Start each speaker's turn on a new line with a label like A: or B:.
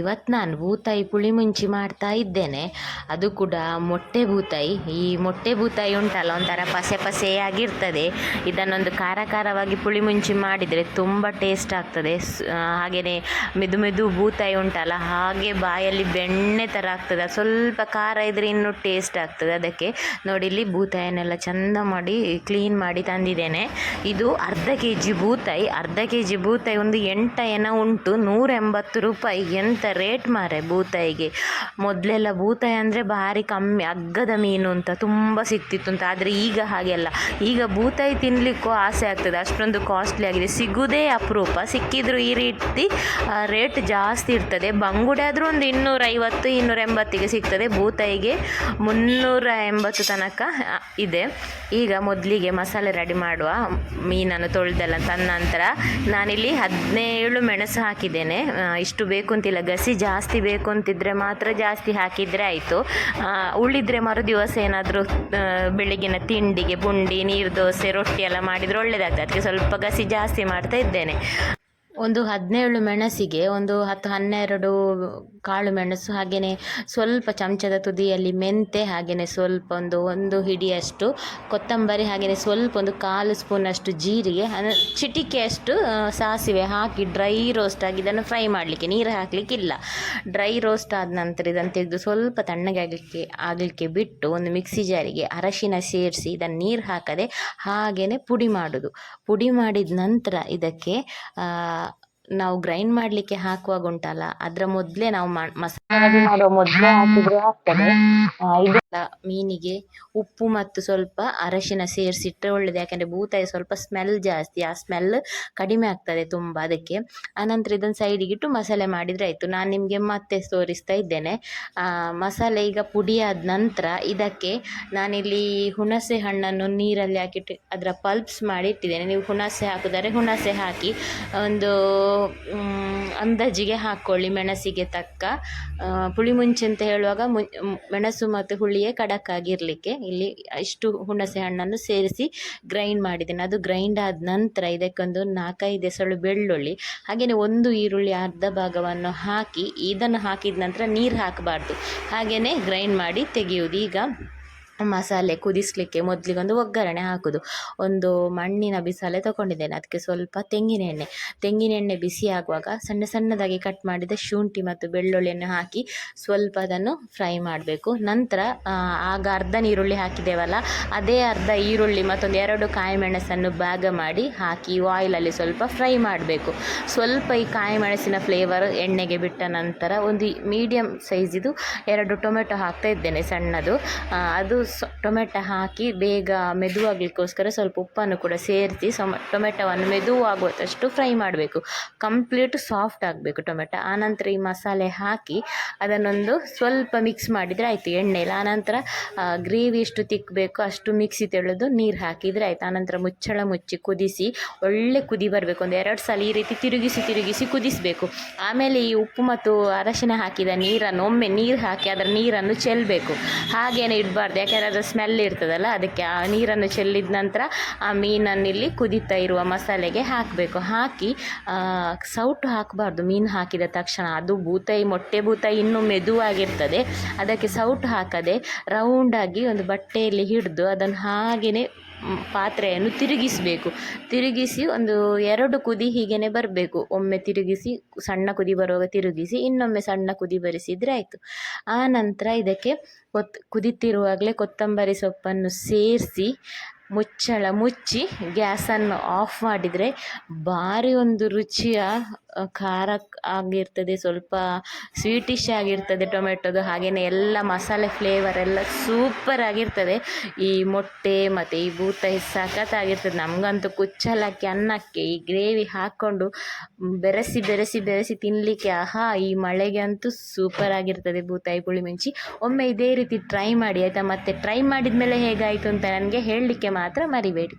A: ಇವತ್ತು ನಾನು ಬೂತಾಯಿ ಪುಳಿ ಮುಂಚಿ ಮಾಡ್ತಾ ಇದ್ದೇನೆ. ಅದು ಕೂಡ ಮೊಟ್ಟೆ ಬೂತಾಯಿ ಈ ಮೊಟ್ಟೆ ಬೂತಾಯಿ ಉಂಟಲ್ಲ, ಒಂಥರ ಪಸೆ ಪಸೆಯಾಗಿರ್ತದೆ ಇದನ್ನೊಂದು ಖಾರ ಖಾರವಾಗಿ ಪುಳಿ ಮುಂಚಿ ಮಾಡಿದರೆ ತುಂಬ ಟೇಸ್ಟ್ ಆಗ್ತದೆ. ಹಾಗೆಯೇ ಮೆದು ಮೆದು ಬೂತಾಯಿ ಉಂಟಲ್ಲ, ಹಾಗೆ ಬಾಯಲ್ಲಿ ಬೆಣ್ಣೆ ಥರ ಆಗ್ತದೆ. ಸ್ವಲ್ಪ ಖಾರ ಇದ್ರೆ ಇನ್ನೂ ಟೇಸ್ಟ್ ಆಗ್ತದೆ. ಅದಕ್ಕೆ ನೋಡಿ, ಇಲ್ಲಿ ಬೂತಾಯಿನೆಲ್ಲ ಚಂದ ಮಾಡಿ ಕ್ಲೀನ್ ಮಾಡಿ ತಂದಿದ್ದೇನೆ. ಇದು ಅರ್ಧ ಕೆ ಜಿ ಬೂತಾಯಿ ಅರ್ಧ ಕೆ ಜಿ ಬೂತಾಯಿ ಒಂದು ಎಂಟ ಏನ ಉಂಟು. ನೂರ ಎಂಬತ್ತು ರೂಪಾಯಿ. ಎಂತ ರೇಟ್ ಮಾರೆ ಬೂತಾಯಿಗೆ ಮೊದಲೆಲ್ಲ ಬೂತಾಯಿ ಅಂದರೆ ಭಾರಿ ಕಮ್ಮಿ ಅಗ್ಗದ ಮೀನು ಅಂತ ತುಂಬ ಸಿಗ್ತಿತ್ತು ಅಂತ, ಆದರೆ ಈಗ ಹಾಗೆಲ್ಲ ಈಗ ಬೂತಾಯಿ ತಿನ್ನಲಿಕ್ಕೂ ಆಸೆ ಆಗ್ತದೆ, ಅಷ್ಟೊಂದು ಕಾಸ್ಟ್ಲಿ ಆಗಿದೆ. ಸಿಗುವುದೇ ಅಪರೂಪ, ಸಿಕ್ಕಿದ್ರು ಈ ರೀತಿ ರೇಟ್ ಜಾಸ್ತಿ ಇರ್ತದೆ. ಬಂಗುಡೆ ಆದರೂ ಒಂದು ಇನ್ನೂರೈವತ್ತು ಇನ್ನೂರ ಎಂಬತ್ತಿಗೆ ಸಿಗ್ತದೆ. ಬೂತಾಯಿಗೆ ಮುನ್ನೂರ ಎಂಬತ್ತು ತನಕ ಇದೆ. ಈಗ ಮೊದಲಿಗೆ ಮಸಾಲೆ ರೆಡಿ ಮಾಡುವ ಮೀನನ್ನು ತೊಳೆದೆಲ್ಲ ತಂದ ನಂತರ ನಾನಿಲ್ಲಿ ಹದಿನೇಳು ಮೆಣಸು ಹಾಕಿದ್ದೇನೆ. ಇಷ್ಟು ಬೇಕು ಅಂತಿಲ್ಲ. ಗಸಿ ಜಾಸ್ತಿ ಬೇಕು ಅಂತಿದ್ರೆ ಮಾತ್ರ ಜಾಸ್ತಿ ಹಾಕಿದರೆ ಆಯಿತು. ಉಳಿದ್ರೆ ಮರು ದಿವಸ ಏನಾದರೂ ಬೆಳಗಿನ ತಿಂಡಿಗೆ, ಬುಂಡಿ ನೀರು ದೋಸೆ ರೊಟ್ಟಿ ಎಲ್ಲ ಮಾಡಿದರೆ ಒಳ್ಳೆಯದಾಗ್ತದೆ ಅದಕ್ಕೆ ಸ್ವಲ್ಪ ಗಸಿ ಜಾಸ್ತಿ ಮಾಡ್ತಾ ಇದ್ದೇನೆ. ಒಂದು ಹದಿನೇಳು ಮೆಣಸಿಗೆ, ಒಂದು ಹತ್ತು ಹನ್ನೆರಡು ಕಾಳು ಮೆಣಸು ಹಾಗೆಯೇ ಸ್ವಲ್ಪ ಚಮಚದ ತುದಿಯಲ್ಲಿ ಮೆಂತೆ ಹಾಗೆಯೇ ಸ್ವಲ್ಪ ಒಂದು ಒಂದು ಹಿಡಿಯಷ್ಟು ಕೊತ್ತಂಬರಿ ಹಾಗೆಯೇ ಸ್ವಲ್ಪ ಒಂದು ಕಾಲು ಸ್ಪೂನಷ್ಟು ಜೀರಿಗೆ ಚಿಟಿಕೆಯಷ್ಟು ಸಾಸಿವೆ ಹಾಕಿ ಡ್ರೈ ರೋಸ್ಟ್ ಆಗಿ ಇದನ್ನು ಫ್ರೈ ಮಾಡಲಿಕ್ಕೆ, ನೀರು ಹಾಕಲಿಕ್ಕಿಲ್ಲ. ಡ್ರೈ ರೋಸ್ಟ್ ಆದ ನಂತರ ಇದನ್ನು ತೆಗೆದು ಸ್ವಲ್ಪ ತಣ್ಣಗೆ ಆಗಲಿಕ್ಕೆ ಆಗಲಿಕ್ಕೆ ಬಿಟ್ಟು ಒಂದು ಮಿಕ್ಸಿ ಜಾರಿಗೆ ಅರಶಿನ ಸೇರಿಸಿ ಇದನ್ನು ನೀರು ಹಾಕದೆ ಹಾಗೆಯೇ ಪುಡಿ ಮಾಡೋದು. ಪುಡಿ ಮಾಡಿದ ನಂತರ ಇದಕ್ಕೆ ನಾವು ಗ್ರೈಂಡ್ ಮಾಡ್ಲಿಕ್ಕೆ ಹಾಕುವಾಗ ಉಂಟಲ್ಲ ಅದ್ರ ಮೊದಲೇ ನಾವು ಮಸಾಲೆ ಮಾಡುವ ಮೊದಲೇ ಹಾಕಿದ್ರೆ ಆಗ್ತದೆ. ಮೀನಿಗೆ ಉಪ್ಪು ಮತ್ತು ಸ್ವಲ್ಪ ಅರಶಿನ ಸೇರಿಸಿಟ್ರೆ ಒಳ್ಳೆಯದು ಯಾಕೆಂದರೆ ಬೂತಾಯಿ ಸ್ವಲ್ಪ ಸ್ಮೆಲ್ ಜಾಸ್ತಿ, ಆ ಸ್ಮೆಲ್ ಕಡಿಮೆ ಆಗ್ತದೆ ತುಂಬ ಅದಕ್ಕೆ. ಆನಂತರ ಇದನ್ನು ಸೈಡಿಗಿಟ್ಟು ಮಸಾಲೆ ಮಾಡಿದರೆ ಆಯಿತು. ನಾನು ನಿಮಗೆ ಮತ್ತೆ ತೋರಿಸ್ತಾ ಇದ್ದೇನೆ. ಮಸಾಲೆ ಈಗ ಪುಡಿಯಾದ ನಂತರ ಇದಕ್ಕೆ ನಾನಿಲ್ಲಿ ಹುಣಸೆ ಹಣ್ಣನ್ನು ನೀರಲ್ಲಿ ಹಾಕಿಟ್ಟು ಅದರ ಪಲ್ಪ್ಸ್ ಮಾಡಿ ಇಟ್ಟಿದ್ದೇನೆ. ನೀವು ಹುಣಸೆ ಹಾಕಿದರೆ ಹುಣಸೆ ಹಾಕಿ ಒಂದು ಅಂದಾಜಿಗೆ ಹಾಕ್ಕೊಳ್ಳಿ ಮೆಣಸಿಗೆ ತಕ್ಕ. ಪುಳಿ ಮುಂಚೆ ಅಂತ ಹೇಳುವಾಗ ಮೆಣಸು ಮತ್ತು ಹುಳಿಯೇ ಖಡಕ್ ಆಗಿರಲಿಕ್ಕೆ ಇಲ್ಲಿ ಇಷ್ಟು ಹುಣಸೆ ಹಣ್ಣನ್ನು ಸೇರಿಸಿ ಗ್ರೈಂಡ್ ಮಾಡಿದ್ದೇನೆ. ಅದು ಗ್ರೈಂಡ್ ಆದ ನಂತರ ಇದಕ್ಕೊಂದು ನಾಲ್ಕೈದು ಎಸಳು ಬೆಳ್ಳುಳ್ಳಿ, ಹಾಗೆಯೇ ಒಂದು ಈರುಳ್ಳಿ ಅರ್ಧ ಭಾಗವನ್ನು ಹಾಕಿ, ಇದನ್ನು ಹಾಕಿದ ನಂತರ ನೀರು ಹಾಕಬಾರ್ದು. ಹಾಗೆಯೇ ಗ್ರೈಂಡ್ ಮಾಡಿ ತೆಗೆಯುವುದು. ಈಗ ಮಸಾಲೆ ಕುದಿಸಲಿಕ್ಕೆ ಮೊದಲಿಗೊಂದು ಒಗ್ಗರಣೆ ಹಾಕೋದು. ಒಂದು ಮಣ್ಣಿನ ಬಿಸಾಲೆ ತಗೊಂಡಿದ್ದೇನೆ. ಅದಕ್ಕೆ ಸ್ವಲ್ಪ ತೆಂಗಿನ ಎಣ್ಣೆ. ತೆಂಗಿನ ಎಣ್ಣೆ ಬಿಸಿ ಆಗುವಾಗ ಸಣ್ಣ ಸಣ್ಣದಾಗಿ ಕಟ್ ಮಾಡಿದ ಶುಂಠಿ ಮತ್ತು ಬೆಳ್ಳುಳ್ಳಿಯನ್ನು ಹಾಕಿ ಸ್ವಲ್ಪ ಅದನ್ನು ಫ್ರೈ ಮಾಡಬೇಕು. ನಂತರ ಆಗ ಅರ್ಧ ಈರುಳ್ಳಿ ಹಾಕಿದ್ದೇವಲ್ಲ, ಅದೇ ಅರ್ಧ ಈರುಳ್ಳಿ ಮತ್ತೊಂದು ಎರಡು ಕಾಯಿ ಮೆಣಸನ್ನು ಭಾಗ ಮಾಡಿ ಹಾಕಿ ಆಯಿಲಲ್ಲಿ ಸ್ವಲ್ಪ ಫ್ರೈ ಮಾಡಬೇಕು. ಸ್ವಲ್ಪ ಈ ಕಾಯಿ ಮೆಣಸಿನ ಫ್ಲೇವರ್ ಎಣ್ಣೆಗೆ ಬಿಟ್ಟ ನಂತರ ಒಂದು ಮೀಡಿಯಮ್ ಸೈಜಿದು ಎರಡು ಟೊಮೆಟೊ ಹಾಕ್ತಾ ಇದ್ದೇನೆ ಸಣ್ಣದು. ಅದು ಟೊಮೆಟೊ ಹಾಕಿ ಬೇಗ ಮೆದುವಾಗಲಿಕ್ಕೋಸ್ಕರ ಸ್ವಲ್ಪ ಉಪ್ಪನ್ನು ಕೂಡ ಸೇರಿಸಿ ಸೊ ಟೊಮೆಟೊವನ್ನು ಮೆದುವಾಗುವಷ್ಟು ಫ್ರೈ ಮಾಡಬೇಕು. ಕಂಪ್ಲೀಟ್ ಸಾಫ್ಟ್ ಆಗಬೇಕು ಟೊಮೆಟೊ. ಆನಂತರ ಈ ಮಸಾಲೆ ಹಾಕಿ ಅದನ್ನೊಂದು ಸ್ವಲ್ಪ ಮಿಕ್ಸ್ ಮಾಡಿದರೆ ಆಯಿತು ಎಣ್ಣೆಯಲ್ಲಿ ಆನಂತರ ಗ್ರೇವಿ ಎಷ್ಟು ತಿಕ್ಕಬೇಕು ಅಷ್ಟು ಮಿಕ್ಸಿ ತೆಳೆದು ನೀರು ಹಾಕಿದರೆ ಆಯಿತು. ಆನಂತರ ಮುಚ್ಚಳ ಮುಚ್ಚಿ ಕುದಿಸಿ, ಒಳ್ಳೆ ಕುದಿ ಬರಬೇಕು. ಒಂದು ಎರಡು ಸಲ ಈ ರೀತಿ ತಿರುಗಿಸಿ ತಿರುಗಿಸಿ ಕುದಿಸಬೇಕು. ಆಮೇಲೆ ಈ ಉಪ್ಪು ಮತ್ತು ಅರಶಿನ ಹಾಕಿದ ನೀರನ್ನು, ಒಮ್ಮೆ ನೀರು ಹಾಕಿ ಅದರ ನೀರನ್ನು ಚೆಲ್ಲಬೇಕು ಹಾಗೇನೆ ಇಡಬಾರ್ದು. ಯಾಕೆಂದರೆ ಅದರ ಸ್ಮೆಲ್ ಇರ್ತದಲ್ಲ, ಅದಕ್ಕೆ ಆ ನೀರನ್ನು ಚೆಲ್ಲಿದ ನಂತರ ಆ ಮೀನನ್ನು ಇಲ್ಲಿ ಕುದಿತಾ ಇರುವ ಮಸಾಲೆಗೆ ಹಾಕಬೇಕು. ಹಾಕಿ ಸೌಟು ಹಾಕಬಾರ್ದು, ಮೀನು ಹಾಕಿದ ತಕ್ಷಣ. ಅದು ಬೂತಾಯಿ ಮೊಟ್ಟೆ ಬೂತಾಯಿ ಇನ್ನೂ ಮೆದುವಾಗಿರ್ತದೆ. ಅದಕ್ಕೆ ಸೌಟು ಹಾಕದೆ ರೌಂಡಾಗಿ ಒಂದು ಬಟ್ಟೆಯಲ್ಲಿ ಹಿಡಿದು ಅದನ್ನು ಹಾಗೆಯೇ ಪಾತ್ರೆಯನ್ನು ತಿರುಗಿಸಬೇಕು. ತಿರುಗಿಸಿ ಒಂದು ಎರಡು ಕುದಿ ಹೀಗೇನೆ ಬರಬೇಕು. ಒಮ್ಮೆ ತಿರುಗಿಸಿ ಸಣ್ಣ ಕುದಿ ಬರುವಾಗ ತಿರುಗಿಸಿ, ಇನ್ನೊಮ್ಮೆ ಸಣ್ಣ ಕುದಿ ಬರಿಸಿದರೆ ಆಯಿತು. ಆ ನಂತರ ಇದಕ್ಕೆ ಕೊತ್, ಕುದಿತಿರುವಾಗಲೇ ಕೊತ್ತಂಬರಿ ಸೊಪ್ಪನ್ನು ಸೇರಿಸಿ, ಮುಚ್ಚಳ ಮುಚ್ಚಿ ಗ್ಯಾಸನ್ನು ಆಫ್ ಮಾಡಿದರೆ ಭಾರಿ ಒಂದು ರುಚಿಯ ಖಾರ ಆಗಿರ್ತದೆ, ಸ್ವಲ್ಪ ಸ್ವೀಟಿಶ್ ಆಗಿರ್ತದೆ ಟೊಮೆಟೊದು ಹಾಗೆಯೇ ಎಲ್ಲ ಮಸಾಲೆ ಫ್ಲೇವರ್ ಎಲ್ಲ ಸೂಪರ್ ಆಗಿರ್ತದೆ. ಈ ಮೊಟ್ಟೆ ಮತ್ತು ಈ ಬೂತಾಯಿ ಸಖತ್ತಾಗಿರ್ತದೆ ನಮಗಂತೂ ಕುಚ್ಚಲಕ್ಕಿ, ಅನ್ನಕ್ಕೆ ಈ ಗ್ರೇವಿ ಹಾಕ್ಕೊಂಡು ಬೆರೆಸಿ ಬೆರೆಸಿ ಬೆರೆಸಿ ತಿನ್ನಲಿಕ್ಕೆ ಆಹಾ, ಈ ಮಳೆಗೆ ಅಂತೂ ಸೂಪರ್ ಆಗಿರ್ತದೆ ಬೂತಾಯಿ ಪುಳಿ ಮಿಂಚಿ. ಒಮ್ಮೆ ಇದೇ ರೀತಿ ಟ್ರೈ ಮಾಡಿ, ಆಯಿತಾ? ಮತ್ತೆ ಟ್ರೈ ಮಾಡಿದ ಮೇಲೆ ಹೇಗಾಯಿತು ಅಂತ ನನಗೆ ಹೇಳಲಿಕ್ಕೆ ಮಾತ್ರ ಮರಿಬೇಡಿ.